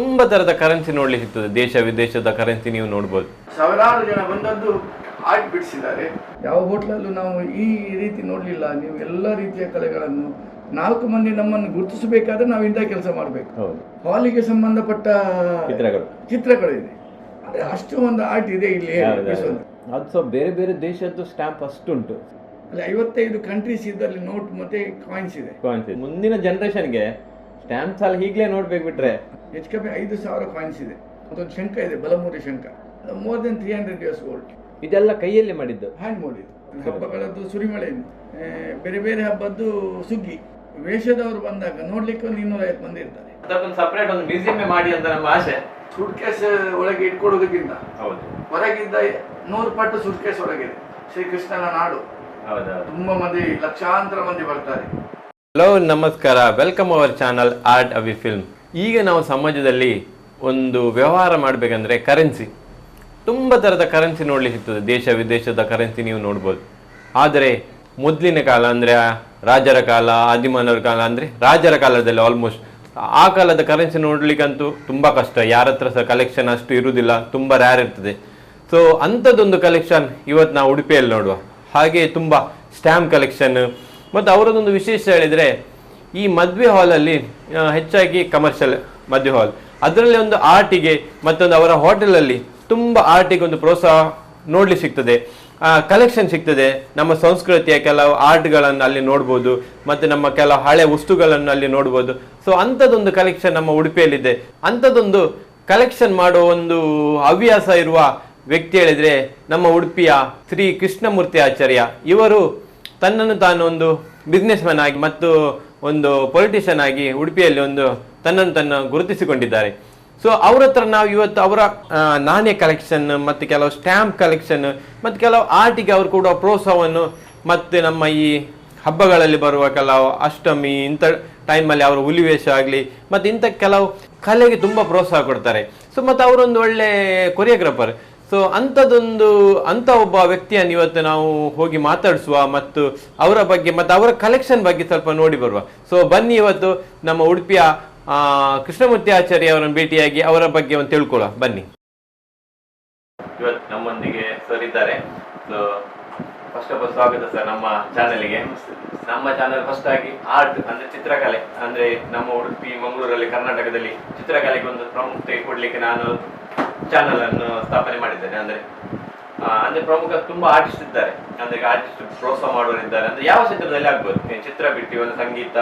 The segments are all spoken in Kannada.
ತುಂಬಾ ತರದ ಕರೆನ್ಸಿ ನೋಡ್ಲಿಕ್ಕೆ ಸಿಗ್ತದೆ. ದೇಶ ವಿದೇಶದ ಕರೆನ್ಸಿ ನೀವು ನೋಡ್ಬೋದು. ಸಾವಿರಾರು ಜನ ಬಂದದ್ದು ಆರ್ಟ್ ಬಿಡಿಸಿದ್ದಾರೆ. ಯಾವ ಹೋಟ್ಲಲ್ಲೂ ನಾವು ಈ ರೀತಿ ನೋಡಲಿಲ್ಲ. ನೀವು ಎಲ್ಲ ರೀತಿಯ ಕಲೆಗಳನ್ನು ನಾಲ್ಕು ಮಂದಿ ನಮ್ಮನ್ನು ಗುರುತಿಸಬೇಕಾದ್ರೆ ನಾವು ಇಂಥ ಕೆಲಸ ಮಾಡಬೇಕು. ಹೌದು. ಹಾಲಿಗೆ ಸಂಬಂಧಪಟ್ಟ ಚಿತ್ರಗಳು. ಚಿತ್ರಗಳು ಇದೆ ಅಂದ್ರೆ ಅಷ್ಟು ಒಂದು ಆರ್ಟ್ ಇದೆ ಇಲ್ಲಿ. ಅದು ಸೊ ಬೇರೆ ಬೇರೆ ದೇಶದ್ದು ಸ್ಟ್ಯಾಂಪ್ ಅಷ್ಟುಂಟು ಅಲ್ಲಿ ಐವತ್ತೈದು ಕಂಟ್ರೀಸ್ ಇದ್ದಲ್ಲಿ ನೋಟ್ ಮತ್ತೆ ಕಾಯಿನ್ಸ್ ಇದೆ. ಮುಂದಿನ ಜನರೇಷನ್ಗೆ ಸ್ಟ್ಯಾಂಪ್ಸ್ ಅಲ್ಲಿ ಹೀಗ್ಲೇ ನೋಡ್ಬೇಕು ಬಿಟ್ರೆ ಹೆಚ್ಚು ಕಮ್ಮಿ ಐದು ಸಾವಿರ ಕಾಯಿನ್ಸ್ ಇದೆ. ಅದೊಂದು ಶಂಕ ಇದೆ ಬಲಮೂರಿ ಶಂಕ more than three hundred years old ಇದೆಲ್ಲ ಕೈಯಲ್ಲಿ ಮಾಡಿದ್ದು? ಹ್ಯಾಂಡ್ ಮಾಡಿದ್ದು ಹಬ್ಬಗಳದ್ದು ಸುರಿಮಳೆ ಆ, ಬೇರೆ ಬೇರೆ ಹಬ್ಬದ್ದು ಸುಗ್ಗಿ. ವೇಷದವರು ಬಂದಾಗ ನೋಡ್ಲಿಕ್ಕೆ ಒಂದು ಇನ್ನೂರ ಐವತ್ತು ಮಂದಿ ಇರ್ತಾರೆ. ಅದಕ್ಕೊಂದು ಸಪರೇಟ್ ಒಂದು ಮ್ಯೂಸಿಯಂ ಮಾಡಿ ಅಂತ ನಮ್ಮ ಆಸೆ. ಸುಟ್ಕೇಸ್ ಒಳಗೆ ಇಟ್ಕೊಡೋದಕ್ಕಿಂತ ಹೌದು. ಹೊರಗಿದ್ದ ನೂರು ಪಟ್ಟು ಸುಟ್ಕೇಸ್ ಒಳಗಿದೆ ಶ್ರೀಕೃಷ್ಣನ ನಾಡು. ತುಂಬಾ ಮಂದಿ ಲಕ್ಷಾಂತರ ಮಂದಿ ಬರ್ತಾರೆ. ಹಲೋ ನಮಸ್ಕಾರ. Welcome our channel art Avi film ಈಗ ನಾವು ಸಮಾಜದಲ್ಲಿ ಒಂದು ವ್ಯವಹಾರ ಮಾಡಬೇಕಂದ್ರೆ ಕರೆನ್ಸಿ ತುಂಬ ಥರದ ಕರೆನ್ಸಿ ನೋಡಲಿಕ್ಕೆ ಸಿಗ್ತದೆ. ದೇಶ ವಿದೇಶದ ಕರೆನ್ಸಿ ನೀವು ನೋಡ್ಬೋದು. ಆದರೆ ಮೊದಲಿನ ಕಾಲ ಅಂದರೆ ರಾಜರ ಕಾಲ, ಆದಿಮಾನವರ ಕಾಲ ಅಂದರೆ ರಾಜರ ಕಾಲದಲ್ಲಿ ಆಲ್ಮೋಸ್ಟ್ ಆ ಕಾಲದ ಕರೆನ್ಸಿ ನೋಡಲಿಕ್ಕಂತೂ ತುಂಬ ಕಷ್ಟ. ಯಾರ ಹತ್ರ ಸಹ ಕಲೆಕ್ಷನ್ ಅಷ್ಟು ಇರುವುದಿಲ್ಲ ತುಂಬ ರ್ಯಾರ್ ಇರ್ತದೆ. ಸೊ ಅಂಥದ್ದೊಂದು ಕಲೆಕ್ಷನ್ ಇವತ್ತು ನಾವು ಉಡುಪಿಯಲ್ಲಿ ನೋಡುವ. ಹಾಗೆ ತುಂಬ ಸ್ಟ್ಯಾಂಪ್ ಕಲೆಕ್ಷನ್ ಮತ್ತು ಅವರದೊಂದು ವಿಶೇಷ ಹೇಳಿದರೆ ಈ ಮದುವೆ ಹಾಲಲ್ಲಿ ಹೆಚ್ಚಾಗಿ ಕಮರ್ಷಿಯಲ್ ಮದುವೆ ಹಾಲ್. ಅದರಲ್ಲಿ ಒಂದು ಆರ್ಟಿಗೆ ಮತ್ತೊಂದು ಅವರ ಹೋಟೆಲಲ್ಲಿ ತುಂಬ ಆರ್ಟಿಗೆ ಒಂದು ಪ್ರೋತ್ಸಾಹ ನೋಡ್ಲಿಕ್ಕೆ ಸಿಗ್ತದೆ. ಕಲೆಕ್ಷನ್ ಸಿಗ್ತದೆ. ನಮ್ಮ ಸಂಸ್ಕೃತಿಯ ಕೆಲವು ಆರ್ಟ್ಗಳನ್ನು ಅಲ್ಲಿ ನೋಡ್ಬೋದು, ಮತ್ತು ನಮ್ಮ ಕೆಲವು ಹಳೆ ವಸ್ತುಗಳನ್ನು ಅಲ್ಲಿ ನೋಡ್ಬೋದು. ಸೊ ಅಂಥದ್ದೊಂದು ಕಲೆಕ್ಷನ್ ನಮ್ಮ ಉಡುಪಿಯಲ್ಲಿದೆ. ಅಂಥದ್ದೊಂದು ಕಲೆಕ್ಷನ್ ಮಾಡೋ ಒಂದು ಹವ್ಯಾಸ ಇರುವ ವ್ಯಕ್ತಿ ಹೇಳಿದರೆ ನಮ್ಮ ಉಡುಪಿಯ ಶ್ರೀ ಕೃಷ್ಣಮೂರ್ತಿ ಆಚಾರ್ಯ. ಇವರು ತನ್ನನ್ನು ತಾನು ಒಂದು ಬಿಸ್ನೆಸ್ ಮ್ಯಾನ್ ಆಗಿ ಮತ್ತು ಒಂದು ಪೊಲಿಟಿಷಿಯನ್ ಆಗಿ ಉಡುಪಿಯಲ್ಲಿ ಒಂದು ತನ್ನನ್ನು ತನ್ನ ಗುರುತಿಸಿಕೊಂಡಿದ್ದಾರೆ. ಸೊ ಅವ್ರ ಹತ್ರ ನಾವು ಇವತ್ತು ಅವರ ನಾಣ್ಯ ಕಲೆಕ್ಷನ್ ಮತ್ತು ಕೆಲವು ಸ್ಟ್ಯಾಂಪ್ ಕಲೆಕ್ಷನ್ ಮತ್ತು ಕೆಲವು ಆರ್ಟಿಗೆ ಅವರು ಕೂಡ ಪ್ರೋತ್ಸಾಹವನ್ನು ಮತ್ತು ನಮ್ಮ ಈ ಹಬ್ಬಗಳಲ್ಲಿ ಬರುವ ಕೆಲವು ಅಷ್ಟಮಿ, ಇಂಥ ಟೈಮಲ್ಲಿ ಅವರ ಹುಲಿವೇಷ ಆಗಲಿ, ಮತ್ತು ಇಂಥ ಕೆಲವು ಕಲೆಗೆ ತುಂಬ ಪ್ರೋತ್ಸಾಹ ಕೊಡ್ತಾರೆ. ಸೊ ಮತ್ತು ಅವರೊಂದು ಒಳ್ಳೆ ಕೊರಿಯೋಗ್ರಾಫರ್ ಸೊ ಅಂಥದ್ದೊಂದು ಅಂಥ ಒಬ್ಬ ವ್ಯಕ್ತಿಯನ್ನು ಇವತ್ತು ನಾವು ಹೋಗಿ ಮಾತಾಡಿಸುವ ಮತ್ತು ಅವರ ಬಗ್ಗೆ ಮತ್ತು ಅವರ ಕಲೆಕ್ಷನ್ ಬಗ್ಗೆ ಸ್ವಲ್ಪ ನೋಡಿ ಬರುವ. ಸೊ ಬನ್ನಿ ಇವತ್ತು ನಮ್ಮ ಉಡುಪಿಯ ಕೃಷ್ಣಮೂರ್ತಿ ಆಚಾರ್ಯ ಅವರನ್ನು ಭೇಟಿಯಾಗಿ ಅವರ ಬಗ್ಗೆ ಒಂದು ತಿಳ್ಕೊಳ್ಳುವ. ಬನ್ನಿ. ಇವತ್ತು ನಮ್ಮೊಂದಿಗೆ ಸರ್ ಇದ್ದಾರೆ. ಸೊ ಫಸ್ಟ್ ಆಫ್ ಆಲ್ ಸ್ವಾಗತ ಸರ್ ನಮ್ಮ ಚಾನೆಲ್ಗೆ ನಮ್ಮ ಚಾನೆಲ್ ಫಸ್ಟ್ ಆಗಿ ಆರ್ಟ್ ಅಂದ್ರೆ ಚಿತ್ರಕಲೆ. ಅಂದ್ರೆ ನಮ್ಮ ಉಡುಪಿ, ಮಂಗಳೂರಲ್ಲಿ, ಕರ್ನಾಟಕದಲ್ಲಿ ಚಿತ್ರಕಲೆಗೆ ಒಂದು ಪ್ರಾಮುಖ್ಯತೆ ಕೊಡ್ಲಿಕ್ಕೆ ನಾನು ಚಾನೆಲ್ ಅನ್ನು ಸ್ಥಾಪನೆ ಮಾಡಿದ್ದೇನೆ. ಅಂದ್ರೆ ಅಂದ್ರೆ ಪ್ರಮುಖ ತುಂಬಾ ಆರ್ಟಿಸ್ಟ್ ಇದ್ದಾರೆ. ಅಂದ್ರೆ ಆರ್ಟಿಸ್ಟ್ ಪ್ರೋತ್ಸಾಹ ಮಾಡೋರಿದ್ದಾರೆ ಅಂದ್ರೆ ಯಾವ ಕ್ಷೇತ್ರದಲ್ಲಿ ಆಗ್ಬೋದು? ಚಿತ್ರ ಬಿಟ್ಟು ಒಂದು ಸಂಗೀತ,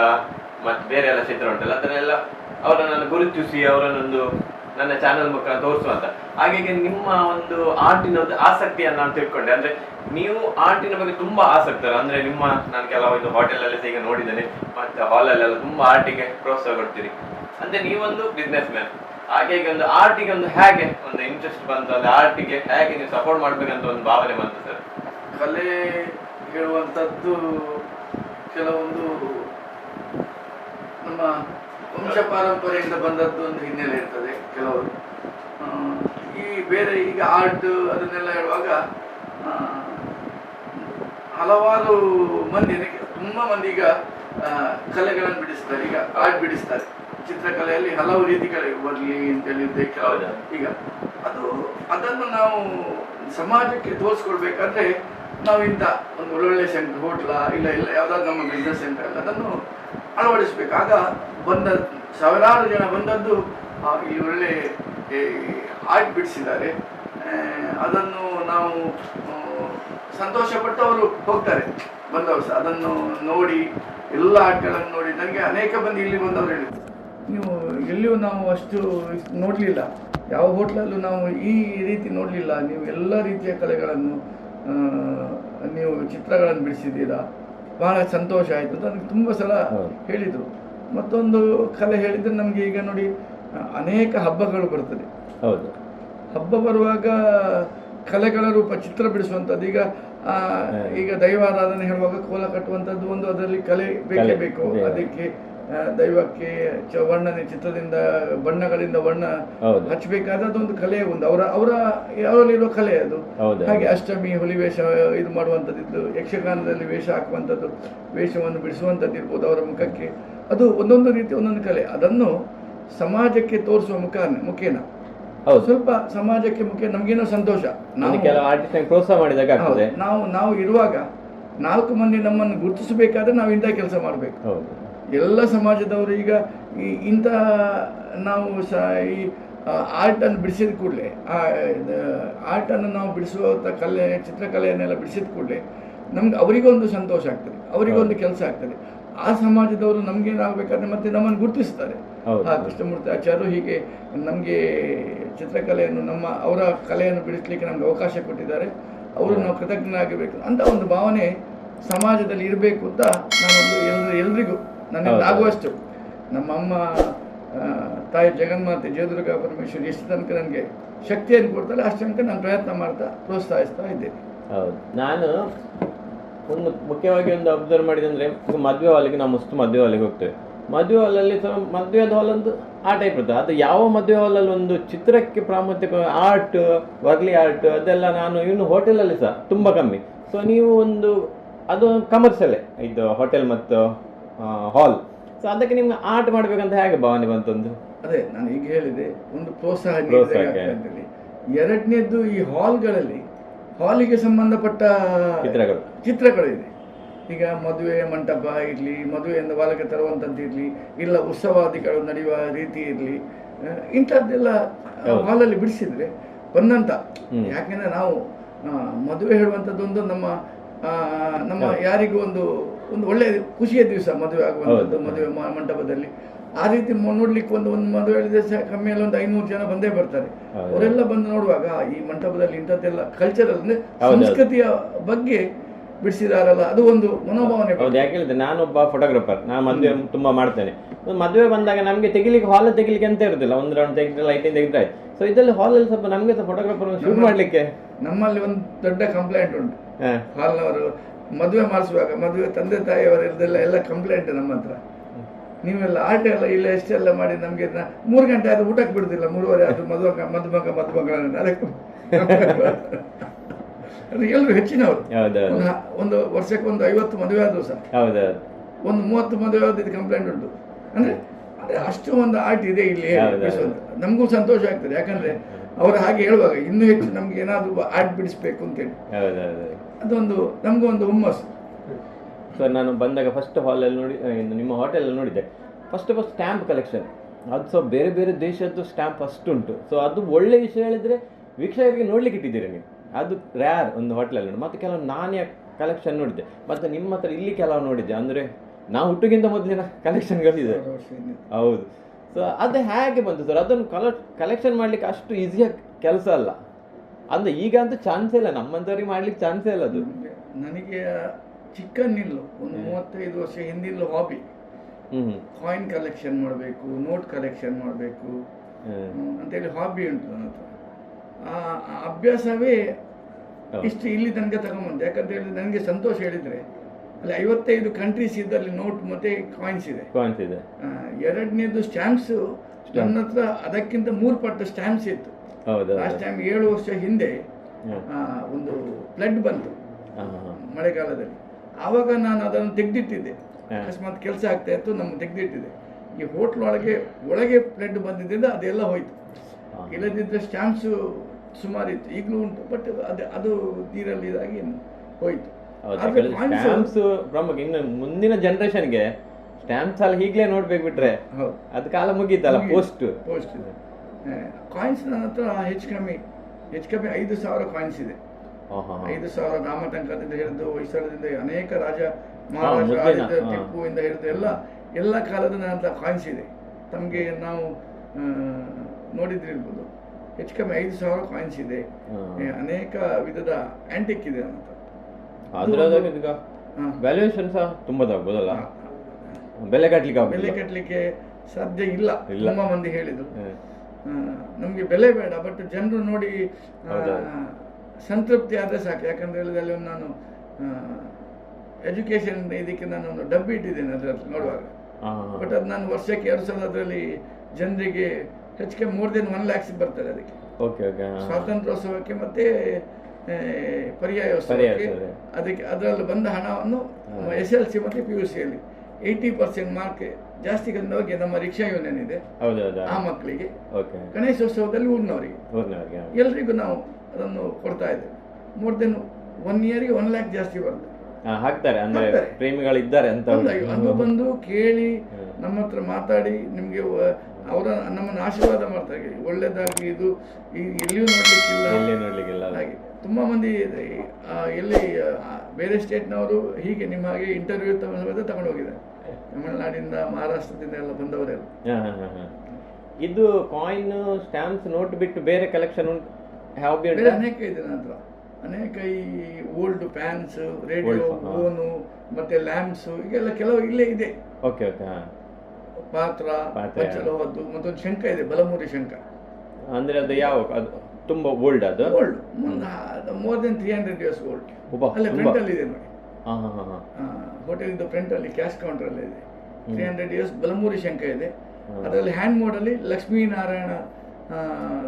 ಮತ್ತೆ ಬೇರೆ ಎಲ್ಲ ಚಿತ್ರ ಉಂಟಲ್ಲ, ಅದನ್ನೆಲ್ಲ ಅವರನ್ನು ಗುರುತಿಸಿ, ಅವರನ್ನೊಂದು ನನ್ನ ಚಾನೆಲ್ ಮುಖಾಂತರ ತೋರಿಸುವಂತ ಹಾಗಾಗಿ ನಿಮ್ಮ ಒಂದು ಆರ್ಟಿನ ಒಂದು ಆಸಕ್ತಿಯನ್ನು ನಾನು ತಿಳ್ಕೊಂಡೆ. ಅಂದ್ರೆ ನೀವು ಆರ್ಟಿನ ಬಗ್ಗೆ ತುಂಬಾ ಆಸಕ್ತರು. ಅಂದ್ರೆ ನಿಮ್ಮ, ನಾನು ಕೆಲವೊಂದು ಹೋಟೆಲ್ ಅಲ್ಲಿ ಈಗ ನೋಡಿದ್ದೇನೆ. ಮತ್ತೆ ಹಾಲ್ ಅಲ್ಲೆಲ್ಲ ತುಂಬಾ ಆರ್ಟಿಗೆ ಪ್ರೋತ್ಸಾಹ ಕೊಡ್ತೀರಿ. ಅಂದ್ರೆ ನೀವೊಂದು ಬಿಸ್ನೆಸ್ ಮ್ಯಾನ್ ಹಾಗಾಗಿ ಒಂದು ಆರ್ಟಿಗೆ ಒಂದು ಹೇಗೆ ಒಂದು ಇಂಟ್ರೆಸ್ಟ್ ಬಂತು, ಅಲ್ಲಿ ಆರ್ಟಿಗೆ ಹೇಗೆ ನೀವು ಸಪೋರ್ಟ್ ಮಾಡ್ಬೇಕಂತ ಒಂದು ಭಾವನೆ ಬಂತು ಸರ್? ಕಲೆ ಹೇಳುವಂಥದ್ದು ಕೆಲವೊಂದು ನಮ್ಮ ವಂಶ ಪಾರಂಪರೆಯಿಂದ ಬಂದದ್ದು ಒಂದು ಹಿನ್ನೆಲೆ ಇರ್ತದೆ ಕೆಲವರು. ಈ ಬೇರೆ ಈಗ ಆರ್ಟ್ ಅದನ್ನೆಲ್ಲ ಹೇಳುವಾಗ ಹಲವಾರು ಮಂದಿ ತುಂಬಾ ಮಂದಿ ಈಗ ಕಲೆಗಳನ್ನು ಬಿಡಿಸ್ತಾರೆ, ಈಗ ಆರ್ಟ್ ಬಿಡಿಸ್ತಾರೆ. ಚಿತ್ರಕಲೆಯಲ್ಲಿ ಹಲವು ರೀತಿಗಳಿವೆ ಕಲೆ ಬರಲಿ ಅಂತೇಳಿ ಈಗ ಅದು ಅದನ್ನು ನಾವು ಸಮಾಜಕ್ಕೆ ತೋರಿಸ್ಕೊಡ್ಬೇಕಂದ್ರೆ ನಾವು ಇಂಥ ಒಂದು ಒಳ್ಳೊಳ್ಳೆ ಸೆಂಟರ್ ಹೋಟ್ಲ ಇಲ್ಲ ಇಲ್ಲ ಯಾವುದಾದ್ರು ನಮ್ಮ ಬಿಸ್ನೆಸ್ ಸೆಂಟರ್ ಅಲ್ಲ ಅದನ್ನು ಅಳವಡಿಸ್ಬೇಕು. ಆಗ ಬಂದ ಸಾವಿರಾರು ಜನ ಬಂದದ್ದು ಈ ಇಲ್ಲಿ ಒಳ್ಳೆ ಆರ್ಟ್ ಬಿಡಿಸಿದ್ದಾರೆ ಅದನ್ನು ನಾವು ಸಂತೋಷಪಟ್ಟು ಅವರು ಹೋಗ್ತಾರೆ ಬಂದವರು ಸಹ. ಅದನ್ನು ನೋಡಿ ಎಲ್ಲ ಆಟಗಳನ್ನು ನೋಡಿ. ನನಗೆ ಅನೇಕ ಮಂದಿ ಇಲ್ಲಿ ಬಂದವರು ಹೇಳಿದ್ರು. ನೀವು ಎಲ್ಲಿಯೂ ನಾವು ಅಷ್ಟು ನೋಡಲಿಲ್ಲ. ಯಾವ ಹೋಟ್ಲಲ್ಲೂ ನಾವು ಈ ರೀತಿ ನೋಡಲಿಲ್ಲ. ನೀವು ಎಲ್ಲ ರೀತಿಯ ಕಲೆಗಳನ್ನು ನೀವು ಚಿತ್ರಗಳನ್ನು ಬಿಡಿಸಿದ್ದೀರಾ. ಬಹಳ ಸಂತೋಷ ಆಯಿತು. ಅಂತ ನನಗೆ ತುಂಬ ಸಲ. ಹೇಳಿದರು. ಮತ್ತೊಂದು ಕಲೆ ಹೇಳಿದರೆ ನಮಗೆ ಈಗ ನೋಡಿ ಅನೇಕ ಹಬ್ಬಗಳು ಬರ್ತದೆ. ಹೌದು. ಹಬ್ಬ ಬರುವಾಗ ಕಲೆಗಳ ರೂಪ ಚಿತ್ರ ಬಿಡಿಸುವಂಥದ್ದು ಈಗ ಆ, ಈಗ ದೈವಾರಾಧನೆ ಹೇಳುವಾಗ ಕೋಲ ಕಟ್ಟುವಂಥದ್ದು ಒಂದು ಅದರಲ್ಲಿ ಕಲೆ ಬೇಕೇ ಬೇಕು. ಅದಕ್ಕೆ ದೈವಕ್ಕೆ ವರ್ಣನೆ ಚಿತ್ರದಿಂದ ಬಣ್ಣಗಳಿಂದ ಬಣ್ಣ ಹೌದು. ಹಚ್ಚಬೇಕಾದ ಅದೊಂದು ಕಲೆ ಒಂದು. ಅವರ ಅವರ ಅವರಲ್ಲಿರೋ ಕಲೆ ಅದು. ಹಾಗೆ ಅಷ್ಟಮಿ ಹುಲಿ ವೇಷ ಇದು ಮಾಡುವಂಥದ್ದು ಯಕ್ಷಗಾನದಲ್ಲಿ ವೇಷ ಹಾಕುವಂಥದ್ದು ವೇಷವನ್ನು ಬಿಡಿಸುವಂಥದ್ದು ಇರ್ಬೋದು ಅವರ ಮುಖಕ್ಕೆ. ಅದು ಒಂದೊಂದು ರೀತಿ ಒಂದೊಂದು ಕಲೆ. ಅದನ್ನು ಸಮಾಜಕ್ಕೆ ತೋರಿಸುವ ಮುಖ ಮುಖೇನ. ಹೌದು. ಸ್ವಲ್ಪ ಸಮಾಜಕ್ಕೆ ಮುಖ್ಯ ನಮಗೇನೋ ಸಂತೋಷ. ಪ್ರೋತ್ಸಾಹ ಮಾಡಿದಾಗ ನಾವು ನಾವು ಇರುವಾಗ ನಾಲ್ಕು ಮಂದಿ ನಮ್ಮನ್ನು ಗುರುತಿಸಬೇಕಾದ್ರೆ ನಾವು ಇಂಥ ಕೆಲಸ ಮಾಡಬೇಕು. ಎಲ್ಲ ಸಮಾಜದವರು ಈಗ ಇಂಥ ನಾವು ಸ ಈ ಆರ್ಟನ್ನು ಬಿಡಿಸಿದ ಕೂಡಲೇ ಆರ್ಟನ್ನು ನಾವು ಬಿಡಿಸುವಂಥ ಕಲೆ ಚಿತ್ರಕಲೆಯನ್ನೆಲ್ಲ ಬಿಡಿಸಿದ ಕೂಡಲೇ ನಮ್ಗೆ ಅವರಿಗೊಂದು ಸಂತೋಷ ಆಗ್ತದೆ ಅವರಿಗೊಂದು ಕೆಲಸ ಆಗ್ತದೆ. ಆ ಸಮಾಜದವರು ನಮಗೇನಾಗಬೇಕಾದ್ರೆ ಮತ್ತೆ ನಮ್ಮನ್ನು ಗುರುತಿಸ್ತಾರೆ. ಆ ಕೃಷ್ಣಮೂರ್ತಿ ಆಚಾರ್ಯರು ಹೀಗೆ ನಮಗೆ ಚಿತ್ರಕಲೆಯನ್ನು ನಮ್ಮ ಅವರ ಕಲೆಯನ್ನು ಬಿಡಿಸ್ಲಿಕ್ಕೆ ನಮ್ಗೆ ಅವಕಾಶ ಕೊಟ್ಟಿದ್ದಾರೆ. ಅವರು ನಾವು ಕೃತಜ್ಞರಾಗಬೇಕು ಅಂತ ಒಂದು ಭಾವನೆ ಸಮಾಜದಲ್ಲಿ ಇರಬೇಕು ಅಂತ ನಾನು ಎಲ್ಲರಿಗೂ ಎಲ್ರಿಗೂ ನನ್ನಿಂದ. ಆಗುವಷ್ಟು. ನಮ್ಮ ಅಮ್ಮ ತಾಯಿ ಜಗನ್ಮಾತೆ ಜಯದುರ್ಗಾ ಪರಮೇಶ್ವರಿ ಎಷ್ಟು ತನಕ ನನಗೆ ಶಕ್ತಿಯನ್ನು ಕೊಡ್ತಾರೆ ಅಷ್ಟು ತನಕ ನಾನು ಪ್ರಯತ್ನ ಮಾಡ್ತಾ ಪ್ರೋತ್ಸಾಹಿಸ್ತಾ ಇದ್ದೇನೆ. ಹೌದು. ನಾನು ಒಂದು ಮುಖ್ಯವಾಗಿ ಒಂದು ಅಬ್ಸರ್ವ್ ಮಾಡಿದಂದ್ರೆ ಅಂದರೆ ಮದುವೆ ಹಾಲಿಗೆ ನಾವು ಮಸ್ತ್ ಮದುವೆ ಹಾಲಿಗೆ ಹೋಗ್ತೇವೆ. ಮದುವೆ ಹಾಲಲ್ಲಿ ಸಹ ಮದುವೆದ ಹಾಲ್ ಒಂದು ಆ ಟೈಪ್ ಇರ್ತದೆ ಅದು ಯಾವ ಮದುವೆ ಹಾಲಲ್ಲಿ ಒಂದು ಚಿತ್ರಕ್ಕೆ ಪ್ರಾಮುಖ್ಯ ಆರ್ಟ್ ವರ್ಲಿ ಆರ್ಟ್ ಅದೆಲ್ಲ ನಾನು ಇನ್ನು ಹೋಟೆಲಲ್ಲಿ ಸಹ ತುಂಬ ಕಮ್ಮಿ. ಸೊ ನೀವು ಒಂದು ಅದು ಕಮರ್ಷಿಯಲೇ ಇದು ಹೋಟೆಲ್ ಮತ್ತು ಹಾಲ್ ಸೊ ಅದಕ್ಕೆ ನಿಮ್ಗೆ ಆರ್ಟ್ ಮಾಡ್ಬೇಕಂತ ಹೇಗೆ ಭಾವನೆ ಬಂತಂದು? ಅದೇ ನಾನು ಈಗ ಹೇಳಿದೆ ಒಂದು ಪ್ರೋತ್ಸಾಹ ಎರಡನೇದ್ದು ಈ ಹಾಲ್ಗಳಲ್ಲಿ ಹಾಲಿಗೆ ಸಂಬಂಧಪಟ್ಟ ಚಿತ್ರಗಳು. ಚಿತ್ರಗಳು ಇದೆ. ಈಗ ಮದುವೆ ಮಂಟಪ ಇರಲಿ ಮದುವೆಯಿಂದ ಬಾಲಕ ತರುವಂಥದ್ದು ಇರಲಿ ಇಲ್ಲ ಉತ್ಸವಾದಿಗಳು ನಡೆಯುವ ರೀತಿ ಇರಲಿ ಇಂಥದ್ದೆಲ್ಲ. ಹಾಲಲ್ಲಿ ಬಿಡಿಸಿದ್ರೆ ಬಂದಂತ. ಹ್ಮ್. ಯಾಕೆಂದ್ರೆ ನಾವು ಆ, ಮದುವೆ ಹೇಳುವಂಥದ್ದೊಂದು ನಮ್ಮ ಆ, ನಮ್ಮ ಯಾರಿಗೂ ಒಂದು ಒಂದು ಒಳ್ಳೆ ಖುಷಿಯ ದಿವಸ ಮದುವೆ ಆಗುವಂಥದ್ದು. ಮದುವೆ ಮಂಟಪದಲ್ಲಿ. ಆ ರೀತಿ ನೋಡ್ಲಿಕ್ಕೆ ಒಂದು ಒಂದು ಮದುವೆ ದಿವಸ ಕಮ್ಮಿಯಲ್ಲಿ ಒಂದು ಐನೂರು ಜನ ಬಂದೇ ಬರ್ತಾರೆ. ಅವರೆಲ್ಲ ಬಂದು ನೋಡುವಾಗ ಈ ಮಂಟಪದಲ್ಲಿ ಇಂಥದ್ದೆಲ್ಲ ಕಲ್ಚರಲ್ ಅಂದ್ರೆ ಸಂಸ್ಕೃತಿಯ ಬಗ್ಗೆ ಬಿಡಿಸಿದಾರಲ್ಲ ಅದು ಒಂದು ಮನೋಭಾವನೆ ಹೌದು ಯಾಕೆ ಹೇಳಿದ್ರೆ ನಾನೊಬ್ಬ ಫೋಟೋಗ್ರಾಫರ್ ನಾನು ಮದುವೆ ತುಂಬಾ ಮಾಡ್ತೇನೆ. ಮದುವೆ ಬಂದಾಗ ನಮಗೆ ತೆಗಿಲಿಕ್ಕೆ ಹಾಲ್ ತೆಗಿಲಿಕ್ಕೆ ಅಂತ ಇರುದಿಲ್ಲ. ಒಂದು ರೌಂಡ್ ತೆಗೆದ್ರೆ ಲೈಟಿಂಗ್ ತೆಗೆದ್ರೆ ಸೊ ಇದರಲ್ಲಿ ಹಾಲಲ್ಲಿ ಸ್ವಲ್ಪ ನಮಗೆ ಸಹ ಫೋಟೋಗ್ರಾಫರ್ ಶೂಟ್ ಮಾಡ್ಲಿಕ್ಕೆ? ನಮ್ಮಲ್ಲಿ ಒಂದು ದೊಡ್ಡ ಕಂಪ್ಲೇಂಟ್ ಉಂಟು. ಹಾಲ್ ಹಾಲ್ನವರು ಮದುವೆ ಮಾಡಿಸುವಾಗ ಮದುವೆ ತಂದೆ ತಾಯಿಯವರೆಲ್ಲ ಎಲ್ಲ ಕಂಪ್ಲೇಂಟ್ ನಮ್ಮ ಹತ್ರ. ನೀವೆಲ್ಲ ಆಟ ಎಲ್ಲ ಇಲ್ಲ ಎಷ್ಟೆಲ್ಲ ಮಾಡಿ ನಮಗೆ ಮೂರು ಗಂಟೆ ಆದ್ರೂ ಊಟಕ್ಕೆ ಬಿಡುದಿಲ್ಲ ಮೂರುವರೆ ಆದ್ರೂ ಮದುಮಗ ಮದುಮಗ ಮದುಮಗಳ ಅದಕ್ಕೆ ಅದು ಎಲ್ಲರೂ ಹೆಚ್ಚಿನವರು. ಒಂದು ವರ್ಷಕ್ಕೆ ಒಂದು ಐವತ್ತು ಮದುವೆ ಆದ್ರು ಸರ್ ಒಂದು ಮೂವತ್ತು ಮದುವೆ ಆದಿದ್ದು ಕಂಪ್ಲೇಂಟ್ ಉಂಟು. ಅಂದ್ರೆ ಅಷ್ಟು ಒಂದು ಆರ್ಟ್ ಇದೆ ಇಲ್ಲಿ. ನಮಗೂ ಸಂತೋಷ ಆಗ್ತದೆ. ಯಾಕಂದ್ರೆ ಅವರು ಹಾಗೆ ಹೇಳುವಾಗ ಇನ್ನೂ ಹೆಚ್ಚು ನಮ್ಗೆ ಏನಾದ್ರು ಆರ್ಟ್ ಬಿಡಿಸ್ಬೇಕು ಅಂತೇಳಿ. ಅದೊಂದು ನಮಗೂ ಒಂದು ಹುಮ್ಮಸ್ಸು. ಸರ್ ನಾನು ಬಂದಾಗ ಫಸ್ಟ್ ಹಾಲಲ್ಲಿ ನೋಡಿ ಇನ್ನು ನಿಮ್ಮ ಹೋಟೆಲಲ್ಲಿ ನೋಡಿದ್ದೆ. ಫಸ್ಟ್ ಫಸ್ಟ್ ಸ್ಟ್ಯಾಂಪ್ ಕಲೆಕ್ಷನ್ ಅದು ಸೊ ಬೇರೆ ಬೇರೆ ದೇಶದ್ದು ಸ್ಟ್ಯಾಂಪ್ ಅಷ್ಟು ಉಂಟು. ಸೊ ಅದು ಒಳ್ಳೆ ವಿಷಯ ಹೇಳಿದರೆ ವೀಕ್ಷಕರಿಗೆ ನೋಡ್ಲಿಕ್ಕೆ ಇಟ್ಟಿದ್ದೀರಿ ನೀವು? ಅದು ರ್ಯಾರ್ ಒಂದು ಹೋಟೆಲಲ್ಲಿ ನೋಡಿ. ಮತ್ತು ಕೆಲವು ನಾನೇ ಕಲೆಕ್ಷನ್ ನೋಡಿದ್ದೆ. ಮತ್ತು ನಿಮ್ಮ ಹತ್ರ ಇಲ್ಲಿ ಕೆಲವು ನೋಡಿದ್ದೆ. ಅಂದರೆ ನಾವು ಹುಟ್ಟುಗಿಂತ ಮೊದಲಿನ ಕಲೆಕ್ಷನ್ಗಳಿದೆ ಹೌದು ಸೊ ಅದು ಹೇಗೆ ಬಂತು ಸರ್ ಅದನ್ನು ಕಲ ಕಲೆಕ್ಷನ್ ಮಾಡಲಿಕ್ಕೆ ಅಷ್ಟು ಈಸಿಯಾಗಿ ಕೆಲಸ ಅಲ್ಲ. ಅಂದ್ರೆ ಈಗ ಅಂತೂ ಚಾನ್ಸ್ ಇಲ್ಲ ನಮ್ಮಂಥವ್ರಿಗೆ ಮಾಡ್ಲಿಕ್ಕೆ ಚಾನ್ಸೇ ಇಲ್ಲ ಅದು. ನನಗೆ ಚಿಕ್ಕನ್ನಿಲ್ಲು ಒಂದು ಮೂವತ್ತೈದು ವರ್ಷ ಹಿಂದಿಲ್ಲ ಹಾಬಿ ಕಾಯಿನ್ ಕಲೆಕ್ಷನ್ ಮಾಡಬೇಕು ನೋಟ್ ಕಲೆಕ್ಷನ್ ಮಾಡಬೇಕು. ಅಂತೇಳಿ ಹಾಬಿ ಉಂಟು ನನ್ನ ಹತ್ರ. ಆ ಅಭ್ಯಾಸವೇ. ಇಷ್ಟು ಇಲ್ಲಿ ತನಕ ತಗೊಂಬಂದೆ. ಯಾಕಂತ ಹೇಳಿದ್ರೆ ನನಗೆ ಸಂತೋಷ ಹೇಳಿದ್ರೆ ಅಲ್ಲಿ ಐವತ್ತೈದು ಕಂಟ್ರೀಸ್ ಇದ್ದಲ್ಲಿ ನೋಟ್ ಮತ್ತೆ ಕಾಯಿನ್ಸ್ ಇದೆ. ಕಾಯಿನ್ಸ್ ಇದೆ. ಎರಡನೇದು ಸ್ಟ್ಯಾಂಪ್ಸ್ ನನ್ನ ಹತ್ರ ಅದಕ್ಕಿಂತ ಮೂರು ಪಟ್ಟು ಸ್ಟ್ಯಾಂಪ್ಸ್ ಇತ್ತು. ಲಾಸ್ಟ್ ಟೈಮ್ ಏಳು ವರ್ಷ ಹಿಂದೆ ಆ, ಒಂದು ಫ್ಲಡ್ ಬಂತು. ಮಳೆಗಾಲದಲ್ಲಿ. ಆವಾಗ ನಾನು ಅದನ್ನು ತೆಗೆದಿಟ್ಟಿದ್ದೆ. ಅಕಸ್ಮಾತ್ ಕೆಲಸ ಆಗ್ತಾ ಇತ್ತು ನಮ್ಗೆ ತೆಗೆದಿಟ್ಟಿದೆ ಈ ಹೋಟ್ಲ್ ಒಳಗೆ ಒಳಗೆ ಫ್ಲಡ್ ಬಂದಿದ್ದರಿಂದ ಅದೆಲ್ಲ ಹೋಯ್ತು. ಇಲ್ಲದಿದ್ದರೆ ಸ್ಟ್ಯಾಂಪ್ಸು ಸುಮಾರು ಇತ್ತು ಈಗಲೂ ಉಂಟು ಬಟ್ ಅದು ಅದು ನೀರಲ್ಲಿ ಇದಾಗಿ ಹೋಯ್ತು. ಸ್ಟ್ಯಾಂಪ್ಸ್ ಪ್ರಮುಖ ಇನ್ನು ಮುಂದಿನ ಜನರೇಷನ್ಗೆ ಸ್ಟ್ಯಾಂಪ್ಸ್ ಅಲ್ಲಿ ಈಗಲೇ ನೋಡ್ಬೇಕು ಬಿಟ್ರೆ ಅದು ಕಾಲ ಮುಗೀತಲ್ಲ ಪೋಸ್ಟ್ ಪೋಸ್ಟ್ ಇದೆ ಕಾಯಿನ್ಸ್ ನನ್ನ ಹತ್ರ ಹೆಚ್ಚು ಕಮ್ಮಿ ಹೆಚ್ಚು ಕಮ್ಮಿ ಐದು ಸಾವಿರ ಕಾಯಿನ್ಸ್ ಇದೆ. ಐದು ಸಾವಿರ ರಾಮಟಂಕದಿಂದ ಹಿಡಿದು ಹೊಯ್ಸಳದಿಂದ ಅನೇಕ ರಾಜ ಮಹಾರಾಜ. ಟಿಪ್ಪುವಿಂದ ಹಿಡಿದು ಎಲ್ಲ ಎಲ್ಲ ಕಾಲದ ನನ್ನ ಹತ್ರ ಕಾಯಿನ್ಸ್ ಇದೆ. ತಮಗೆ ನಾವು ನೋಡಿದ್ರಿರ್ಬೋದು. ಹೆಚ್ಚು ಕಮ್ಮಿ ಐದು ಸಾವಿರ ಕಾಯಿನ್ಸ್ ಇದೆ. ಅನೇಕ ವಿಧದ ಆಂಟಿಕ್ ಇದೆ ನನ್ನ ಹತ್ರ. ವ್ಯಾಲ್ಯೂಯೇಷನ್ ಸಹ ತುಂಬದಾಗ್ಬೋದಲ್ಲ. ಬೆಲೆ ಕಟ್ಲಿಕ್ಕೆ ಬೆಲೆ ಕಟ್ಟಲಿಕ್ಕೆ ಸಾಧ್ಯ ಇಲ್ಲ ಇಲ್ಲ. ತುಂಬಾ ಮಂದಿ ಹೇಳಿದ್ರು. ನಮಗೆ ಬೆಲೆ ಬೇಡ ಬಟ್ ಜನರು ನೋಡಿ ಸಂತೃಪ್ತಿ ಆದರೆ ಸಾಕು ಯಾಕಂತ ಒಂದು ನಾನು ಎಜುಕೇಶನ್ ಇದಕ್ಕೆ ನಾನು ಒಂದು ಡಬ್ಬಿ ಇಟ್ಟಿದ್ದೇನೆ ಅದರಲ್ಲಿ ನೋಡುವಾಗ. ಬಟ್ ಅದು ನಾನು ವರ್ಷಕ್ಕೆ ಎರಡು ಸಾವಿರ ಅದರಲ್ಲಿ ಜನರಿಗೆ ಹೆಚ್ಚಿಗೆ ಮೋರ್ ದೆನ್ ಒನ್ ಲ್ಯಾಕ್ಸ್ ಬರ್ತದೆ ಅದಕ್ಕೆ. ಸ್ವಾತಂತ್ರ್ಯೋತ್ಸವಕ್ಕೆ ಮತ್ತೆ ಪರ್ಯಾಯ. ಅದಕ್ಕೆ ಅದರಲ್ಲಿ ಬಂದ ಹಣವನ್ನು. ಎಸ್ ಎಲ್ ಸಿ ಮತ್ತು ಪಿ ಯು ಸಿಯಲ್ಲಿ ಏಯ್ಟಿ ಪರ್ಸೆಂಟ್ ಮಾರ್ಕ್ ಜಾಸ್ತಿ ಹೋಗಿ ನಮ್ಮ ರಿಕ್ಷಾ ಯೂನಿಯನ್ ಇದೆ ಆ ಮಕ್ಕಳಿಗೆ. ಗಣೇಶೋತ್ಸವದಲ್ಲಿ ಊರಿನವರಿಗೆ. ಎಲ್ರಿಗೂ ನಾವು ಅದನ್ನು ಕೊಡ್ತಾ ಇದ್ದೇವೆ. ಮೋರ್ ದೆನ್ ಒನ್ ಇಯರ್ಗೆ ಒನ್ ಲ್ಯಾಕ್ ಜಾಸ್ತಿ ಬರುತ್ತೆ. ಹಾಕ್ತಾರೆ ಅಂದ್ರೆ. ಪ್ರೇಮಿಗಳಿದ್ದಾರೆ ಅಂತ ಅದು ಬಂದು ಕೇಳಿ ಹ್ಮ್. ನಮ್ಮ ಹತ್ರ ಮಾತಾಡಿ ನಿಮಗೆ ಅವರ ನಮ್ಮನ್ನು ಆಶೀರ್ವಾದ ಮಾಡ್ತಾರೆ. ಒಳ್ಳೇದಾಗಲಿ ಇದು ಎಲ್ಲಿಯೂ ನೋಡ್ಲಿಕ್ಕಿಲ್ಲ. ಎಲ್ಲಿ ನೋಡ್ಲಿಕ್ಕಿಲ್ಲ. ಹಾಗೆ. ತುಂಬಾ ಮಂದಿ ಎಲ್ಲಿ ಬೇರೆ ಸ್ಟೇಟ್ನವರು ಹೀಗೆ ನಿಮ್ಮ ಹಾಗೆ ಇಂಟರ್ವ್ಯೂ ತಗೊಂಡು ತಗೊಂಡು ಹೋಗಿದ್ದಾರೆ ತಮಿಳುನಾಡಿಂದ ಮಹಾರಾಷ್ಟ್ರದಿಂದ ಎಲ್ಲ ಬಂದವರೆಲ್ಲ. ಇದು ಕಾಯಿನ್ ಸ್ಟಾಂಪ್ಸ್ ನೋಟ್ ಬಿಟ್ಟು ಬೇರೆ ಕಲೆಕ್ಷನ್ ಉಂಟು? ಬೇರೆ ಅನೇಕ ಇದೆ ನಂತರ ಅನೇಕ ಈ ಓಲ್ಡ್ ಪ್ಯಾನ್ಸ್ ರೇಡಿಯೋ ಫೋನು ಮತ್ತೆ ಲ್ಯಾಂಪ್ಸ್ ಈಗೆಲ್ಲ ಕೆಲವು ಇಲ್ಲೇ ಇದೆ. ಓಕೆ ಓಕೆ ಪಾತ್ರ ಚಲೋ ಅದು ಮತ್ತೊಂದು ಶಂಕ ಇದೆ ಬಲಮೂರಿ ಶಂಕ ಅಂದ್ರೆ ಅದು ಯಾವ ಅದು ತುಂಬಾ ಓಲ್ಡ್ ಅದು? Old more than three hundred years old ಅಲ್ಲೇ ಫ್ರಂಟಲ್ಲಿ ಫ್ರಂಟ್ ಅಲ್ಲಿ ಇದೆ ನೋಡಿ. ಹೋಟೆಲ್ ಇದು ಫ್ರಂಟ್ ಅಲ್ಲಿ ಕ್ಯಾಶ್ ಕೌಂಟರ್ ಅಲ್ಲಿ ಇದೆ. ತ್ರೀ ಹಂಡ್ರೆಡ್ ಇಯರ್ಸ್ ಬಲಮೂರಿ ಶಂಕ ಇದೆ. ಅದರಲ್ಲಿ ಹ್ಯಾಂಡ್ ಮೋಡ್ ಅಲ್ಲಿ ಲಕ್ಷ್ಮೀನಾರಾಯಣ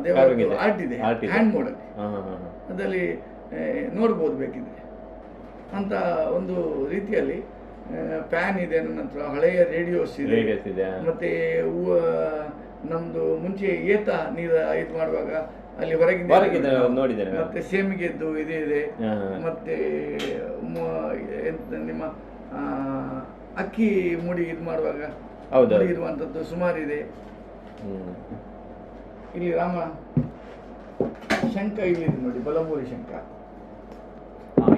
ದೇವರ. ಆರ್ಟ್ ಇದೆ. ಹ್ಯಾಂಡ್ ಮೋಡ್ ಅಲ್ಲಿ ಹಾ ಹಾ ಹಾ ಹಾ. ಅದರಲ್ಲಿ ನೋಡ್ಬೋದು ಬೇಕಿದ್ರೆ. ಅಂತ ಒಂದು ರೀತಿಯಲ್ಲಿ ಪ್ಯಾನ್ ಇದೆ ನನ್ನ ಹತ್ರ ಹಳೆಯ ರೇಡಿಯೋಸ್ ಇದೆ. ಮತ್ತೆ ನಮ್ದು ಮುಂಚೆ ಏತ ನೀರು ಇದು ಮಾಡುವಾಗ ಅಲ್ಲಿ ಹೊರಗಿಂದ ನೋಡಿದ್ದೇನೆ. ಮತ್ತೆ ಸೇಮಿಗೆದ್ದು ಇದು ಇದೆ. ಮತ್ತೆ ಎಂತ ನಿಮ್ಮ ಅಕ್ಕಿ ಮುಡಿ ಇದು ಮಾಡುವಾಗ ಇರುವಂತದ್ದು ಸುಮಾರು ಇದೆ. ಇಲ್ಲಿ ರಾಮ ಶಂಕ ಇಲ್ಲಿದೆ ನೋಡಿ ಬಲಮೂರಿ ಶಂಕ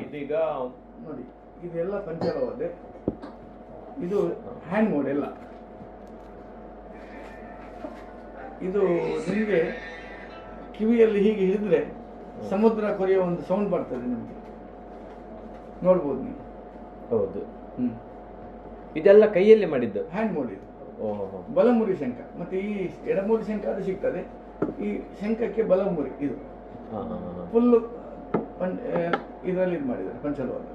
ಇದೀಗ ನೋಡಿ ಇದೆಲ್ಲ ಪಂಚಲವದೆ ಇದು ಹ್ಯಾಂಡ್ ಮೋಡ್ ಎಲ್ಲ. ಇದು ನಿಮಗೆ ಕಿವಿಯಲ್ಲಿ ಹೀಗೆ ಹಿಡಿದ್ರೆ ಸಮುದ್ರ ಕೊರೆಯೋ ಒಂದು ಸೌಂಡ್ ಬರ್ತದೆ ನಿಮಗೆ. ನೋಡ್ಬೋದು ನೀವು. ಹೌದು. ಇದೆಲ್ಲ ಕೈಯಲ್ಲಿ ಮಾಡಿದ್ದು? ಹ್ಯಾಂಡ್ ಮೋಡ್ ಓಹೋ. ಬಲಮುರಿ ಶಂಖ. ಮತ್ತೆ ಈ ಎಡಮುರಿ ಶಂಖ ಅದು ಸಿಗ್ತದೆ. ಈ ಶಂಖಕ್ಕೆ ಬಲಮುರಿ ಇದು. ಫುಲ್ಲು ಇದರಲ್ಲಿ ಇದು ಮಾಡಿದ್ದಾರೆ ಪಂಚಲವಾದ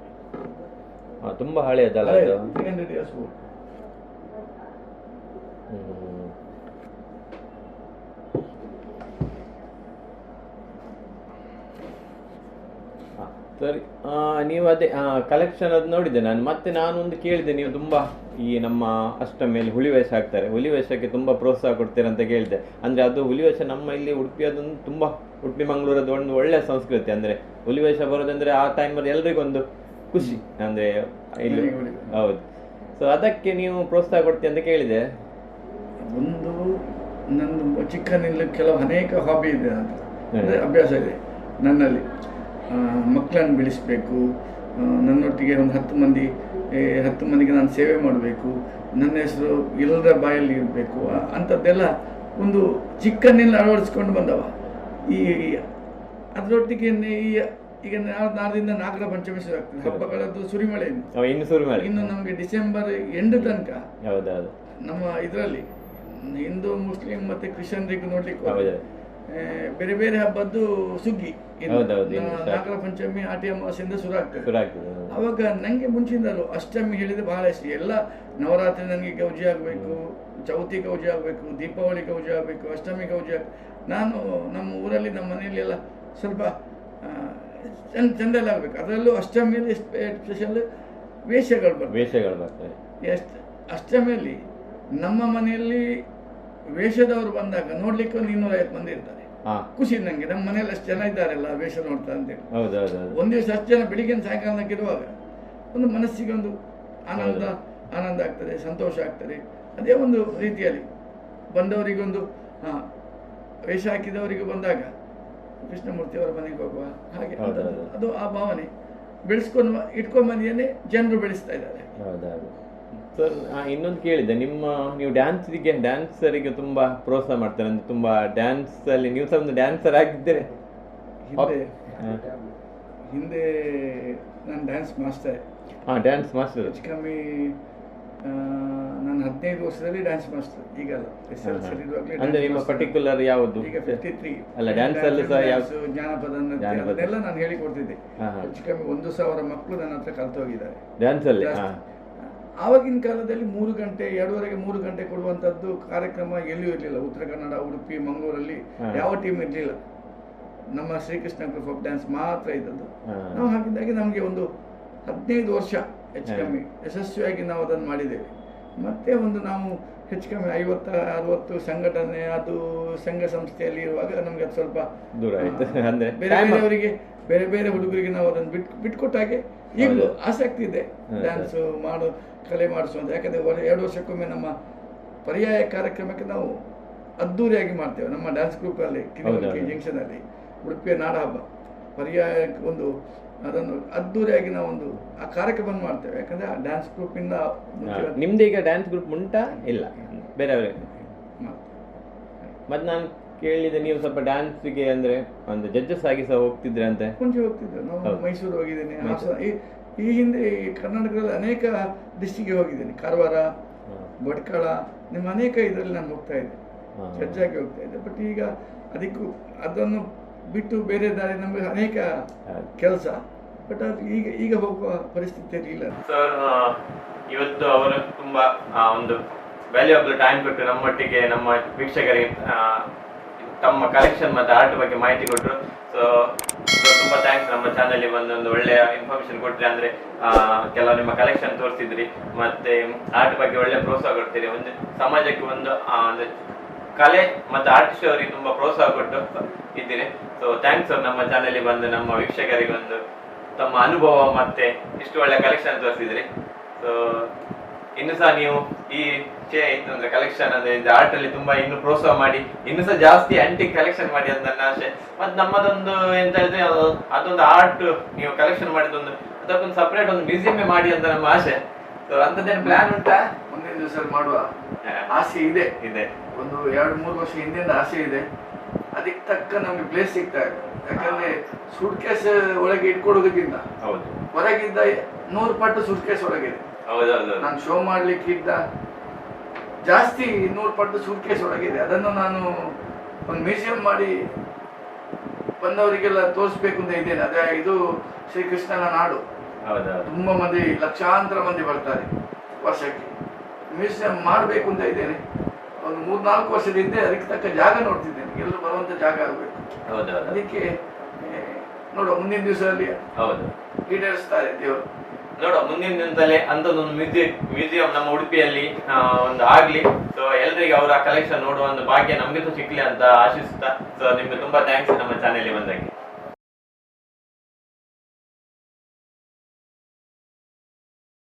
ಹಾ ತುಂಬಾ ಹಳೆಯದಲ್ಲ three hundred years old hmm. ಹಾ, ಸರಿ. ನೀವು ಅದೇ ಕಲೆಕ್ಷನ್ ಅದು ನೋಡಿದೆ ನಾನು. ಮತ್ತೆ ನಾನು ಒಂದು ಕೇಳಿದೆ ನೀವು ತುಂಬ ಈ ನಮ್ಮ ಅಷ್ಟಮಿಯಲ್ಲಿ ಹುಲಿ ವೇಷ ಹಾಕ್ತಾರೆ. ಹುಲಿ ವೇಷಕ್ಕೆ ತುಂಬಾ ಪ್ರೋತ್ಸಾಹ ಕೊಡ್ತೀರಾ ಅಂತ ಕೇಳಿದೆ ಅಂದ್ರೆ ಅದು ಹುಲಿ ವೇಷ ನಮ್ಮ ಇಲ್ಲಿ ಉಡುಪಿ ಅದೊಂದು ತುಂಬಾ ಉಡುಪಿ ಮಂಗಳೂರದ ಒಂದು ಒಳ್ಳೆಯ ಸಂಸ್ಕೃತಿ. ಅಂದರೆ ಹುಲಿ ವೇಷ ಬರೋದಂದ್ರೆ ಆ ಟೈಮಲ್ಲಿ ಎಲ್ರಿಗೊಂದು ಖುಷಿ. ಅಂದ್ರೆ ಇಲ್ಲಿ ಹೌದು. ಸೊ ಅದಕ್ಕೆ ನೀವು ಪ್ರೋತ್ಸಾಹ ಕೊಡ್ತೀಯ ಅಂತ ಕೇಳಿದೆ. ಒಂದು ನಂದು ಚಿಕ್ಕನಿಂದ ಕೆಲವು ಅನೇಕ ಹಾಬಿ ಇದೆ ಅಂತ. ಅಭ್ಯಾಸ ಇದೆ ನನ್ನಲ್ಲಿ. ಮಕ್ಕಳನ್ನು ಬೆಳೆಸಬೇಕು. ನನ್ನೊಟ್ಟಿಗೆ ಒಂದು ಹತ್ತು ಮಂದಿ ಹತ್ತು ಮಂದಿಗೆ ನಾನು ಸೇವೆ ಮಾಡಬೇಕು. ನನ್ನ ಹೆಸರು ಎಲ್ಲರ ಬಾಯಲ್ಲಿ ಇರಬೇಕು. ಅಂಥದ್ದೆಲ್ಲ ಒಂದು ಚಿಕ್ಕನ್ನೆಲ್ಲ ಅಳವಡಿಸ್ಕೊಂಡು ಬಂದವ. ಈ ಅದರೊಟ್ಟಿಗೆ ಈ ಈಗ ನಾಳೆದಿಂದ ನಾಗರ ಪಂಚಮಿ ಶುರು ಆಗ್ತದೆ. ಹಬ್ಬಗಳದ್ದು ಇನ್ನು. ಸುರಿಮಳೆ. ಇನ್ನು ನಮಗೆ ಡಿಸೆಂಬರ್ ಎಂಡ್ ತನಕ. ನಮ್ಮ ಇದರಲ್ಲಿ ಹಿಂದೂ ಮುಸ್ಲಿಂ ಮತ್ತೆ ಕ್ರಿಶ್ಚಿಯನ್ರಿಗೆ ನೋಡ್ಲಿಕ್ಕೆ ಬೇರೆ ಬೇರೆ ಹಬ್ಬದ್ದು ಸುಗ್ಗಿ. ನಾಗರ ಪಂಚಮಿ ಆಟಿ ಅಮಾವಾಸ್ಯೆಯಿಂದ ಶುರು ಆಗ್ತದೆ. ಅವಾಗ ನಂಗೆ ಮುಂಚಿನಿಂದಲೂ ಅಷ್ಟಮಿ ಹೇಳಿದ್ರೆ ಬಹಳ ಇಷ್ಟ. ಎಲ್ಲ ನವರಾತ್ರಿ ನನಗೆ ಗೌಜಿ ಆಗಬೇಕು ಚೌತಿ ಗೌಜಿ ಆಗಬೇಕು ದೀಪಾವಳಿ ಗೌಜಿ ಆಗಬೇಕು ಅಷ್ಟಮಿ ಗೌಜಿ ಆಗ್ ನಾನು ನಮ್ಮ ಊರಲ್ಲಿ ನಮ್ಮ ಮನೆಯಲ್ಲಿ ಎಲ್ಲ ಸ್ವಲ್ಪ ಚಂದ ಎಲ್ಲ ಆಗಬೇಕು. ಅದರಲ್ಲೂ ಅಷ್ಟಮಿಯಲ್ಲಿ ಸ್ಪೆಷಲ್ ವೇಷಗಳು ಬರ್ತವೆ. ವೇಷಗಳು ಬರ್ತವೆ. ಎಷ್ಟು ಅಷ್ಟಮಿಯಲ್ಲಿ ನಮ್ಮ ಮನೆಯಲ್ಲಿ ವೇಷದವರು ಬಂದಾಗ ನೋಡ್ಲಿಕ್ಕೆ ಒಂದು ಇನ್ನೂರೈವತ್ತು ಮಂದಿ ಇರ್ತಾರೆ. ಖುಷಿ ನಂಗೆ. ನಮ್ಮ ಮನೆಯಲ್ಲಿ ಅಷ್ಟು ಜನ ಇದ್ದಾರಲ್ಲ ವೇಷ ನೋಡ್ತಾ ಅಂತ ಹೇಳಿ. ಒಂದು ದಿವಸ ಅಷ್ಟು ಜನ ಬೆಳಿಗ್ಗೆ ಸಾಯಂಕಾಲಕ್ಕೆ ಇರುವಾಗ ಒಂದು ಮನಸ್ಸಿಗೆ ಒಂದು ಆನಂದ ಆನಂದ ಆಗ್ತದೆ ಸಂತೋಷ ಆಗ್ತದೆ. ಅದೇ ಒಂದು ರೀತಿಯಲ್ಲಿ ಬಂದವರಿಗೊಂದು ಹಾ ವೇಷ ಹಾಕಿದವರಿಗೆ ಬಂದಾಗ ಕೃಷ್ಣಮೂರ್ತಿಯವರ ಮನೆಗೆ ಹೋಗುವ ಹಾಗೆ ಅದು ಆ ಭಾವನೆ. ಬೆಳೆಸ್ಕೊಂಡು ಇಟ್ಕೊಂಡ್ ಬಂದಿಯನ್ನೇ ಜನರು ಬೆಳೆಸ್ತಾ ಇದ್ದಾರೆ. ಸರ್ ಇನ್ನೊಂದು ಕೇಳಿದೆ ನಿಮ್ಮ ನೀವು ಡ್ಯಾನ್ಸ್ಗೆ ಡ್ಯಾನ್ಸರಿಗೆ ತುಂಬಾ ಪ್ರೋತ್ಸಾಹ ಮಾಡ್ತಾರೆ ಅಂದ್ರೆ ತುಂಬಾ ಡ್ಯಾನ್ಸ್ ಅಲ್ಲಿ ನೀವು ಸಹ ಒಂದು ಡ್ಯಾನ್ಸರ್ ಆಗಿದ್ದೀರಾ. ಹಿಂದೆ ಹಿಂದೆ ನಾನು ಡ್ಯಾನ್ಸ್ ಮಾಸ್ಟರ್ ಹಾ ಡ್ಯಾನ್ಸ್ ಮಾಸ್ಟರ್ ಹೆಚ್ಚು ಕಮ್ಮಿ ನಾನು ಹದಿನೈದು ವರ್ಷದಲ್ಲಿ ಡ್ಯಾನ್ಸ್ ಮಾಸ್ಟರ್ ಈಗಲ್ಲ. ಎಸ್ ಎಲ್ ಇರುವಾಗಲೇ ಅಂದ್ರೆ ನಿಮ್ಮ ಪರ್ಟಿಕ್ಯುಲರ್ ಯಾವುದು? ಈಗ ಫಿಫ್ಟಿ ತ್ರೀ ಅಲ್ಲ, ಡ್ಯಾನ್ಸ್ ಅಲ್ಲಿ ಸಹ ಯಾವ- ಜಾನಪದ ನೃತ್ಯ ಅದೆಲ್ಲ ಅದನ್ನೆಲ್ಲ ನಾನು ಹೇಳಿಕೊಡ್ತಿದ್ದೆ. ಹೆಚ್ಚು ಕಮ್ಮಿ ಒಂದು ಸಾವಿರ ಮಕ್ಕಳು ನನ್ನ ಹತ್ರ ಕಲ್ತು ಹೋಗಿದ್ದಾರೆ ಡ್ಯಾನ್ಸ್ ಅಲ್ಲಿ. ಆವಾಗಿನ ಕಾಲದಲ್ಲಿ ಮೂರು ಗಂಟೆ ಎರಡೂವರೆಗೆ ಮೂರು ಗಂಟೆ ಕೊಡುವಂಥದ್ದು ಕಾರ್ಯಕ್ರಮ ಎಲ್ಲೂ ಇರಲಿಲ್ಲ. ಉತ್ತರ ಕನ್ನಡ ಉಡುಪಿ ಮಂಗಳೂರಲ್ಲಿ ಯಾವ ಟೀಮ್ ಇರಲಿಲ್ಲ. ನಮ್ಮ ಶ್ರೀಕೃಷ್ಣ ಗ್ರೂಪ್ ಆಫ್ ಡ್ಯಾನ್ಸ್ ಮಾತ್ರ ಇದ್ದದ್ದು. ನಾವು ಹಾಗಿದ್ದಾಗಿ ನಮಗೆ ಒಂದು ಹದಿನೈದು ವರ್ಷ ಹೆಚ್ಚು. ಕಮ್ಮಿ ಯಶಸ್ವಿಯಾಗಿ ನಾವು ಅದನ್ನು ಮಾಡಿದ್ದೇವೆ. ಮತ್ತೆ ಒಂದು ನಾವು ಹೆಚ್ಚು ಕಮ್ಮಿ ಐವತ್ತ ಅರವತ್ತು ಸಂಘಟನೆ ಅದು ಸಂಘ ಸಂಸ್ಥೆಯಲ್ಲಿ ಇರುವಾಗ ನಮ್ಗೆ ಅದು ಸ್ವಲ್ಪ ದೂರ ಆಯ್ತು. ಬೇರೆಯವರಿಗೆ ಬೇರೆ ಬೇರೆ ಹುಡುಗರಿಗೆ ನಾವು ಅದನ್ನು ಬಿಟ್ಟು ಬಿಟ್ಕೊಟ್ಟಾಗೆ ಈಗಲೂ ಆಸಕ್ತಿ ಇದೆ. ಡ್ಯಾನ್ಸ್ ಮಾಡು ಕಲೆ ಮಾಡಿಸುವಂತ ಯಾಕಂದ್ರೆ ಎರಡು ವರ್ಷಕ್ಕೊಮ್ಮೆ ನಮ್ಮ ಪರ್ಯಾಯ ಕಾರ್ಯಕ್ರಮಕ್ಕೆ ನಾವು ಅದ್ದೂರಿಯಾಗಿ ಮಾಡ್ತೇವೆ. ನಮ್ಮ ಡ್ಯಾನ್ಸ್ ಗ್ರೂಪಲ್ಲಿ ಕಿರಿಮಲ್ಕಿ ಹೌದು. ಜಂಕ್ಷನಲ್ಲಿ ಉಡುಪಿಯ ನಾಡ ಹಬ್ಬ ಪರ್ಯಾಯ ಒಂದು ಅದನ್ನು ಅದ್ದೂರಿಯಾಗಿ ನಾವು ಒಂದು ಆ ಕಾರ್ಯಕ್ರಮವನ್ನು ಮಾಡ್ತೇವೆ. ಯಾಕಂದ್ರೆ ಆ ಡ್ಯಾನ್ಸ್ ಗ್ರೂಪಿಂದ ನಿಮ್ದು ಈಗ ಡ್ಯಾನ್ಸ್ ಗ್ರೂಪ್ ಉಂಟಾ? ಇಲ್ಲ. ಬೇರೆ ಮತ್ತೆ ನಾನು ಕೇಳಿದೆ ನೀವು ಸ್ವಲ್ಪ ಡ್ಯಾನ್ಸ್ಗೆ ಅಂದ್ರೆ ಒಂದು ಜಡ್ಜಸ್ ಆಗಿ ಸಹ ಹೋಗ್ತಿದ್ರೆ ಅಂತ. ಮುಂಚೆ ಹೋಗ್ತಿದ್ದೆ ನಾವು. ಮೈಸೂರು ಹೋಗಿದ್ದೇನೆ. ಹಾಸನ ಈ ಈ ಹಿಂದೆ ಕರ್ನಾಟಕದಲ್ಲಿ ಅನೇಕ ಡಿಸ್ಟಿಕ್ಗೆ ಹೋಗಿದ್ದೇನೆ. ಕಾರವಾರ. ಭಟ್ಕಳ ನಿಮ್ಮ ಅನೇಕ ಇದರಲ್ಲಿ ನಾನು ಹೋಗ್ತಾ ಇದ್ದೆ. ಜಡ್ಜ್ ಆಗಿ ಹೋಗ್ತಾ ಇದ್ದೆ. ಬಟ್ ಈಗ ಅದಕ್ಕೂ ಅದನ್ನು ಬಿಟ್ಟು ಬೇರೆ ದಾರಿ ನಮಗೆ ಅನೇಕ ಕೆಲಸ. ಬಟ್ ಅದು ಈಗ ಈಗ ಹೋಗುವ ಪರಿಸ್ಥಿತಿ ಇಲ್ಲ. ಸರ್ ಇವತ್ತು ಅವರು ತುಂಬಾ ಒಂದು ಒಂದು ವ್ಯಾಲ್ಯೂಬಲ್ ಟೈಮ್ ಕೊಟ್ಟು ನಮ್ಮೊಟ್ಟಿಗೆ ನಮ್ಮ ವೀಕ್ಷಕರಿಗೆ ತಮ್ಮ ಕಲೆಕ್ಷನ್ ಮತ್ತೆ ಆರ್ಟ್ ಬಗ್ಗೆ ಮಾಹಿತಿ ಕೊಟ್ಟರು ಸೊ ತುಂಬಾ ಥ್ಯಾಂಕ್ಸ್ ನಮ್ಮ ಚಾನಲ್ ಒಂದೊಂದು ಒಂದು ಒಳ್ಳೆಯ ಇನ್ಫಾರ್ಮೇಶನ್ ಕೊಟ್ಟರೆ ಅಂದ್ರೆ ಕೆಲವು ನಿಮ್ಮ ಕಲೆಕ್ಷನ್ ತೋರಿಸಿದ್ರಿ. ಮತ್ತೆ ಆರ್ಟ್ ಬಗ್ಗೆ ಒಳ್ಳೆ ಪ್ರೋತ್ಸಾಹ ಕೊಡ್ತೀರಿ. ಒಂದು ಸಮಾಜಕ್ಕೆ ಒಂದು ಒಂದು ಕಲೆ ಮತ್ತೆ ಆರ್ಟಿಸ್ಟ್ ಅವರಿಗೆ ತುಂಬಾ ಪ್ರೋತ್ಸಾಹ ಕೊಟ್ಟು ಇದ್ದೀರಿ. ಸೊ ಥ್ಯಾಂಕ್ಸ್ ಸರ್ ನಮ್ಮ ಚಾನಲ್ ಬಂದು ನಮ್ಮ ವೀಕ್ಷಕರಿಗೆ ಒಂದು ತಮ್ಮ ಅನುಭವ ಮತ್ತೆ ಇಷ್ಟು ಒಳ್ಳೆ ಕಲೆಕ್ಷನ್ ತೋರಿಸಿದ್ರಿ. ಸೊ ಇನ್ನು ಸಹ ನೀವು ಈ ಚೇ ಇತ್ತು ಅಂದ್ರೆ ಕಲೆಕ್ಷನ್ ಅಂದ್ರೆ ಆರ್ಟ್ ಅಲ್ಲಿ ತುಂಬಾ ಇನ್ನು ಪ್ರೋತ್ಸಾಹ ಮಾಡಿ ಇನ್ನು ಸಹ ಜಾಸ್ತಿ ಆಂಟಿಕ್ ಕಲೆಕ್ಷನ್ ಮಾಡಿ ಅಂತ ನನ್ನ ಆಸೆ. ಮತ್ತೆ ನಮ್ಮದೊಂದು ಎಂತ ಹೇಳಿದ್ರೆ ಅದು- ಅದೊಂದು ಆರ್ಟ್ ನೀವು ಕಲೆಕ್ಷನ್ ಮಾಡಿದೊಂದು ಅದಕ್ಕೊಂದು ಸಪರೇಟ್ ಒಂದು ಮ್ಯೂಸಿಯಂ ಮಾಡಿ ಅಂತ ನಮ್ಮ ಆಸೆ. ಸೊ ಅಂತದ್ದೇನು ಪ್ಲಾನ್ ಉಂಟಾ? ಮುಂದಿನ ದಿವಸ ಮಾಡುವ. ಆಸೆ ಇದೆ. ಇದೆ. ಒಂದು ಎರಡು ಮೂರು ವರ್ಷ ಹಿಂದಿನ ಆಸೆ ಇದೆ. ಅದಕ್ಕೆ ತಕ್ಕ ನಮಗೆ ಪ್ಲೇಸ್ ಸಿಗ್ತಾ ಇದೆ. ಯಾಕಂದ್ರೆ ಸೂಟ್ ಕೇಸ್ ಒಳಗೆ ಇಟ್ಕೊಡೋದಕ್ಕಿಂತ ಹೌದು. ಹೊರಗಿದ್ದ ನೂರು ಪಟ್ಟು ಸೂಟ್ ಕೇಸ್ ಒಳಗಿದೆ. ಹೌದೌದು ನಾನು ಶೋ ಮಾಡ್ಲಿಕ್ಕಿದ್ದ ಜಾಸ್ತಿ ಇನ್ನೂರು ಪಟ್ಟು ಸೂಟ್ಕೇಸ್ ಒಳಗಿದೆ. ಅದನ್ನು ನಾನು ಒಂದು ಮ್ಯೂಸಿಯಂ ಮಾಡಿ ಬಂದವರಿಗೆಲ್ಲ ತೋರಿಸ್ಬೇಕು ಅಂತ ಇದ್ದೇನೆ. ಅದೇ ಇದು ಶ್ರೀಕೃಷ್ಣನ ನಾಡು. ತುಂಬ ಮಂದಿ ಲಕ್ಷಾಂತರ ಮಂದಿ ಬರ್ತಾರೆ ವರ್ಷಕ್ಕೆ. ಮ್ಯೂಸಿಯಂ ಮಾಡಬೇಕು ಅಂತ ಇದ್ದೇನೆ. ಒಂದು ಮೂರು ನಾಲ್ಕು ವರ್ಷದಿಂದ ಅದಕ್ಕೆ ತಕ್ಕ ಜಾಗ ನೋಡ್ತಿದ್ದೇನೆ. ಎಲ್ಲರೂ ಬರುವಂತ ಜಾಗ ಆಗಬೇಕು. ಅದಕ್ಕೆ ನೋಡುವ ಮುಂದಿನ ದಿವಸದಲ್ಲಿ ಹೌದು. ಈಡೇರಿಸ್ತಾರೆ ದೇವರು. ನೋಡುವ ಮುಂದಿನ ದಿನದಲ್ಲಿ ಅಂಥದ್ದೊಂದು ಮ್ಯೂಸಿಯಂ ಮ್ಯೂಸಿಯಂ ನಮ್ಮ ಉಡುಪಿಯಲ್ಲಿ ಒಂದು ಆಗ್ಲಿ. ಸೊ ಎಲ್ರಿಗೆ ಅವರ ಕಲೆಕ್ಷನ್ ನೋಡುವ ಒಂದು ಭಾಗ್ಯ ನಮ್ಗೆ ಸಿಕ್ಲಿ ಅಂತ ಆಶಿಸುತ್ತಾ ಸೊ ನಿಮ್ಗೆ ತುಂಬಾ ಥ್ಯಾಂಕ್ಸ್ ನಮ್ಮ ಚಾನೆಲ್ ಬಂದಕ್ಕೆ.